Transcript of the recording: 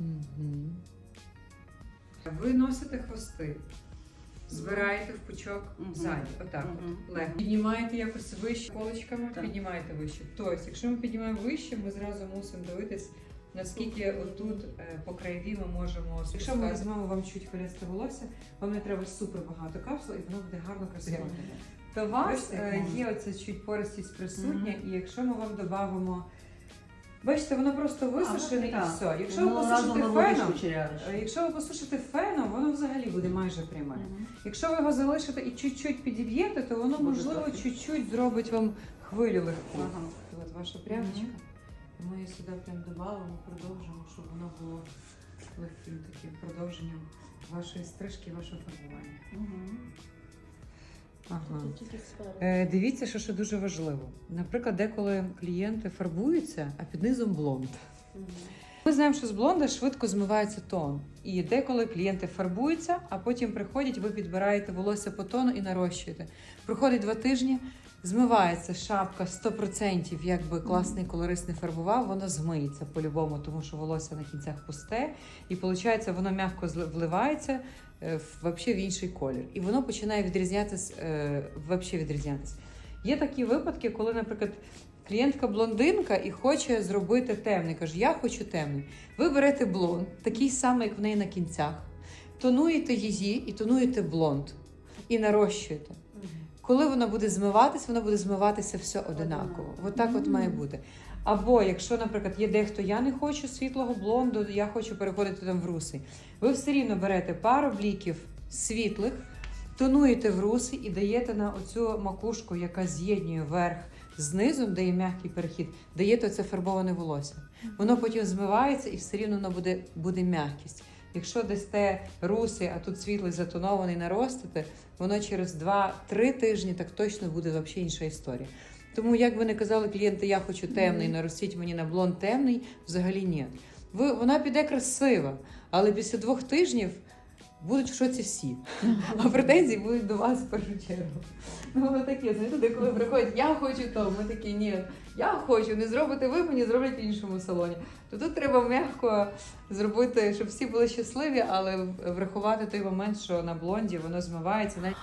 Мгм. Ви носите хвости, збираєте в пучок Мгм. ззаді, отак Мгм. от, легко. Піднімаєте якось вище колочками, Так. піднімаєте вище. Тобто, якщо ми піднімаємо вище, ми зразу мусимо дивитись, наскільки отут е, по краєві ми можемо Якщо ми візьмемо вам чуть хвилясте волосся, вам не треба супер багато капсул, і воно буде гарно красиво. То у вас Бачите, як е, воно? є оця чуть пористість присутня, і якщо ми вам додамо. Бачите, воно просто висушене і все. Якщо ви Воно посушите феном, якщо ви посушите феном, воно взагалі буде майже пряме. Якщо ви його залишите і чуть-чуть підіб'єте, то воно можливо чуть-чуть зробить вам хвилю легку. Ага. От ваша прямочка. Ми її сюди прям додамо, продовжимо, щоб воно було легким таким продовженням вашої стрижки, вашого фарбування. Мгм. Ага. Е, дивіться, що ще дуже важливо. Наприклад, деколи клієнти фарбуються, а під низом блонд. Ми знаємо, що з блонда швидко змивається тон. І деколи клієнти фарбуються, а потім приходять, ви підбираєте волосся по тону і нарощуєте. Проходить два тижні, змивається шапка 100%, якби класний колорист не фарбував, воно змиється по-любому, тому що волосся на кінцях пусте, і виходить, воно м'яко вливається е, вообще в інший колір. І воно починає відрізнятися, е, вообще відрізнятися. Є такі випадки, коли, наприклад, клієнтка блондинка і хоче зробити темний. Каже, я хочу темний. Ви берете блонд, такий самий, як в неї на кінцях, тонуєте її і тонуєте блонд. І нарощуєте. Коли воно буде змиватися, воно буде змиватися все одинаково. От так от має бути. Або якщо, наприклад, є дехто, я не хочу світлого блонду, я хочу переходити там в русий. Ви все рівно берете пару бліків світлих, тонуєте в русий і даєте на оцю макушку, яка з'єднує верх з низом, де є м'який перехід, даєте це фарбоване волосся. Воно потім змивається і все рівно воно буде, буде м'якість. Якщо дасте руси, а тут світлий затонований наростите, воно через 2-3 тижні так точно буде взагалі інша історія. Тому, як ви не казали клієнти, я хочу темний, наростіть мені на блонд темний, взагалі ні. Ви, вона піде красива, але після двох тижнів будуть в шоці всі. А претензії будуть до вас в першу чергу. Ну, воно таке, знаєте, де коли приходять, я хочу то, ми такі, ні, я хочу, не зробите ви, мені зроблять в іншому салоні. То тут треба м'яко зробити, щоб всі були щасливі, але врахувати той момент, що на блонді воно змивається. Навіть